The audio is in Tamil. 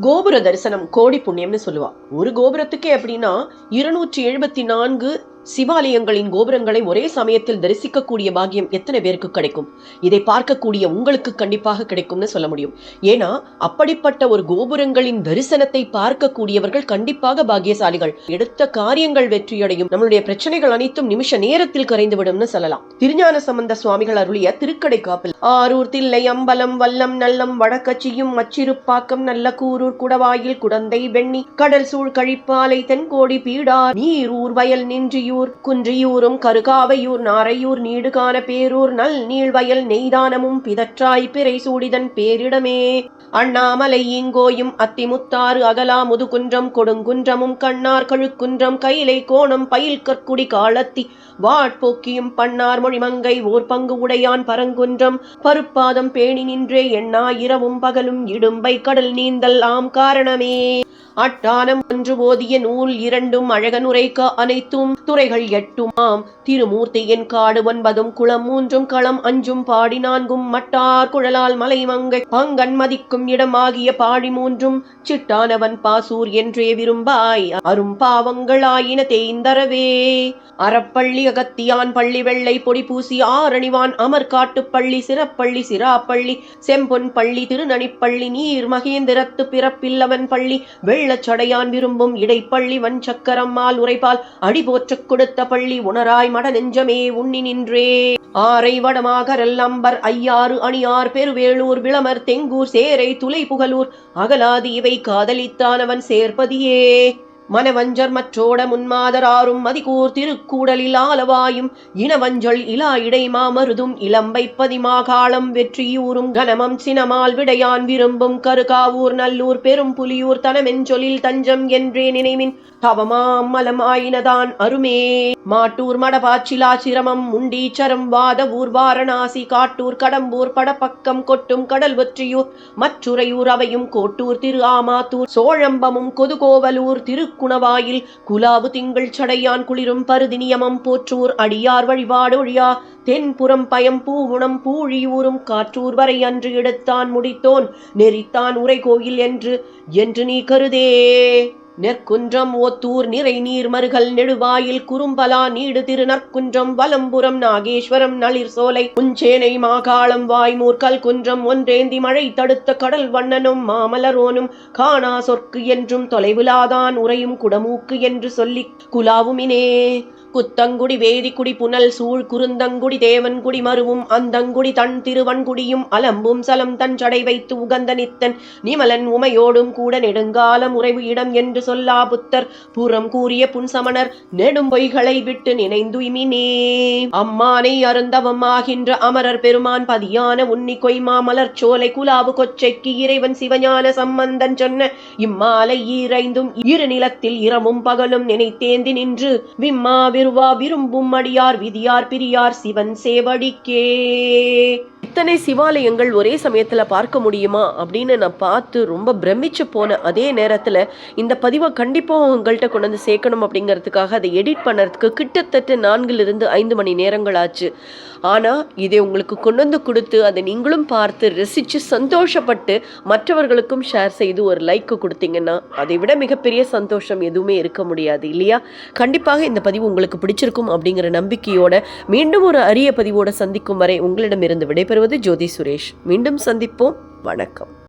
கோபுர தரிசனம் கோடி புண்ணியம்னு சொல்லுவா. ஒரு கோபுரத்துக்கே அப்படின்னா இருநூற்றி எழுபத்தி நான்கு சிவாலயங்களின் கோபுரங்களை ஒரே சமயத்தில் தரிசிக்கக்கூடிய பாக்கியம் எத்தனை பேருக்கு கிடைக்கும்? இதை பார்க்கக்கூடிய உங்களுக்கு கண்டிப்பாக கிடைக்கும்னு சொல்ல முடியும். ஏன்னா அப்படிப்பட்ட ஒரு கோபுரங்களின் தரிசனத்தை பார்க்கக்கூடியவர்கள் கண்டிப்பாக பாக்கியசாலிகள். எடுத்த காரியங்கள் வெற்றியடையும். நம்மளுடைய பிரச்சனைகள் அனைத்தும் நிமிஷ நேரத்தில் கரைந்துவிடும்னு சொல்லலாம். திருஞான சம்பந்த சுவாமிகள் அருளிய திருக்கடை காப்பில் ஆரூர் தில்லை அம்பலம் வல்லம் நல்லம் வடக்கச்சியும் மச்சிறுப்பாக்கம் நல்ல கூரூர் குடவாயில் குடந்தை வெண்ணி கடல் சூழ் கழிப்பாலை தென்கோடி பீடா நீரூர் வயல் நின்றியூர் குன்றியூரும் கருகாவையூர் நாரையூர் நீடுகான பேரூர் நல் நீள்வயல் நெய்தானமும் பிதற்றாய் பிறை சூடிதன் பேரிடமே. அண்ணாமலை இங்கோயும் அத்திமுத்தாறு அகலா முதுகுன்றம் கொடுங்குன்றமும் கண்ணார் கழுக்குன்றம் கைலை கோணம் பயில் கற்குடி காலத்தி வாட்போக்கியும் பன்னார் மொழிமங்கை ஓர் பங்கு உடையான் பரங்குன்றம் பருப்பாதம் பேணி நின்றே எண்ணா இரவும் பகலும் இடும்பை கடல் நீந்தல் ஆம் காரணமே. அட்டானம் ஒன்று ஓதிய நூல் இரண்டும் அழகனுரைக்க அனைத்தும் துறைகள் எட்டுமாம். திருமூர்த்தியின் காடு ஒன்பதும் குளம் மூன்றும் களம் அஞ்சும் பாடி நான்கும் மட்டார் குழலால் மலை மங்கை பங்கன் மதிக்கும் இடமாகிய பாழி மூன்றும் சிட்டானவன் பாசூர் என்றே விரும்பாய். அரும் பாவங்களாயின தேய்ந்தரவே. அறப்பள்ளி அகத்தியான் பள்ளி வெள்ளை பொடி பூசி ஆரணிவான் அமர் காட்டுப்பள்ளி சிறப்பள்ளி சிராப்பள்ளி செம்பொன் பள்ளி திருநனிப்பள்ளி நீர் மகேந்திரத்து பிறப்பில்லவன் பள்ளி வெள்ளச்சடையான் விரும்பும் இடைப்பள்ளி வஞ்சக்கரம்மால் உரைப்பால் அடிபோற்றக் கொடுத்த பள்ளி உணராய் மட நெஞ்சமே உண்ணி நின்றே. ஆரை வடமாகரல் அம்பர் ஐயாறு அணியார் பெருவேளூர் விளமர் தெங்கூர் சேரை துளை புகலூர் அகலாதி இவை காதலித்தானவன் சேர்ப்பதியே. மனவஞ்சர் மற்றோட முன்மாதராரும் மதிகூர் திருக்கூடலில் ஆலவாயும் இனவஞ்சல் இலா இடை மாமருதும் இளம்பை பதிமாகாளம் வெற்றியூரும் கனமம் சினமால் விடையான் விரும்பும் கருகாவூர் நல்லூர் பெரும் புலியூர் தனமெஞ்சொலில் தஞ்சம் என்றே நினைவின் தவமாம் மலம் ஆயினதான் அருமே. மாட்டூர் மடபாச்சிலா சிரமம் முண்டீச்சரம் வாதவூர் வாரணாசி காட்டூர் கடம்பூர் படப்பக்கம் கொட்டும் கடல் வெற்றியூர் மற்றுரையூர் அவையும் கோட்டூர் திரு ஆமாத்தூர் சோழம்பமும் கொதுகோவலூர் குணவாயில் குலாவு திங்கள் சடையான் குளிரும் பருதி நியமம் போற்றூர் அடியார் வழிபாடு ஒழியா. தென்புறம் பயம் பூவுணம் பூழியூரும் காற்றூர் வரை அன்று எடுத்தான் முடித்தோன். நெறித்தான் உரை கோயில் என்று என்று நீ கருதே. நெற்குன்றம் ஓத்தூர் நிறை நீர் மருகல் நெடுவாயில் குறும்பலா நீடு திரு நற்குன்றம் வலம்புரம் நாகேஸ்வரம் நளிர் சோலை உஞ்சேனை மாகாளம் வாய்மூர் கல்குன்றம் ஒன்றேந்தி மழை தடுத்த கடல் வண்ணனும் மாமலரோனும் காணா சொற்கு என்றும் தொலைவிலாதான் உறையும் குடமூக்கு என்று சொல்லி குலாவுமினே. குத்தங்குடி வேதிக்குடி புனல் சூழ் குறுந்தங்குடி தேவன்குடி மருவும் அந்தங்குடி தன் திருவன்குடியும் அலம்பும் சலம் தன் சடை வைத்து உகந்த நித்தன் நிமலன் உமையோடும் கூட நெடுங்காலம் உறைவு இடம் என்று சொல்லா புத்தர். புறம் கூறிய புன்சமணர் நெடும் பொய்களை விட்டு நினைந்துய்மினே. அம்மானை அருந்தவம் ஆகின்ற அமரர் பெருமான் பதியான உன்னி கொய்மா மலர் சோலை குலாவு கொச்சைக்கு இறைவன் சிவஞான சம்பந்தன் சொன்ன இம்மாலை ஈரைந்தும் இரு நிலத்தில் இரவும் பகலும் நினைத்தேந்தி நின்று விம்மாவில் விருவா விரும்பும் அடியார் விதியார் பிரியார் சிவன் சேவடிக்கே. இத்தனை சிவாலயங்கள் ஒரே சமயத்தில் பார்க்க முடியுமா அப்படின்னு நான் பார்த்து ரொம்ப பிரமிச்சு போன அதே நேரத்தில் இந்த பதிவை கண்டிப்பாக உங்கள்கிட்ட கொண்டு வந்து சேர்க்கணும் அப்படிங்கிறதுக்காக அதை எடிட் பண்ணுறதுக்கு கிட்டத்தட்ட நான்கிலிருந்து ஐந்து மணி நேரங்கள் ஆச்சு. ஆனால் இதை உங்களுக்கு கொண்டு வந்து கொடுத்து அதை நீங்களும் பார்த்து ரசித்து சந்தோஷப்பட்டு மற்றவர்களுக்கும் ஷேர் செய்து ஒரு லைக்கு கொடுத்தீங்கன்னா அதை விட மிகப்பெரிய சந்தோஷம் எதுவுமே இருக்க முடியாது இல்லையா? கண்டிப்பாக இந்த பதிவு உங்களுக்கு பிடிச்சிருக்கும் அப்படிங்கிற நம்பிக்கையோட மீண்டும் ஒரு அரிய பதிவோட சந்திக்கும் வரை உங்களிடமிருந்து விடைபெறுவது ஜோதி சுரேஷ். மீண்டும் சந்திப்போம். வணக்கம்.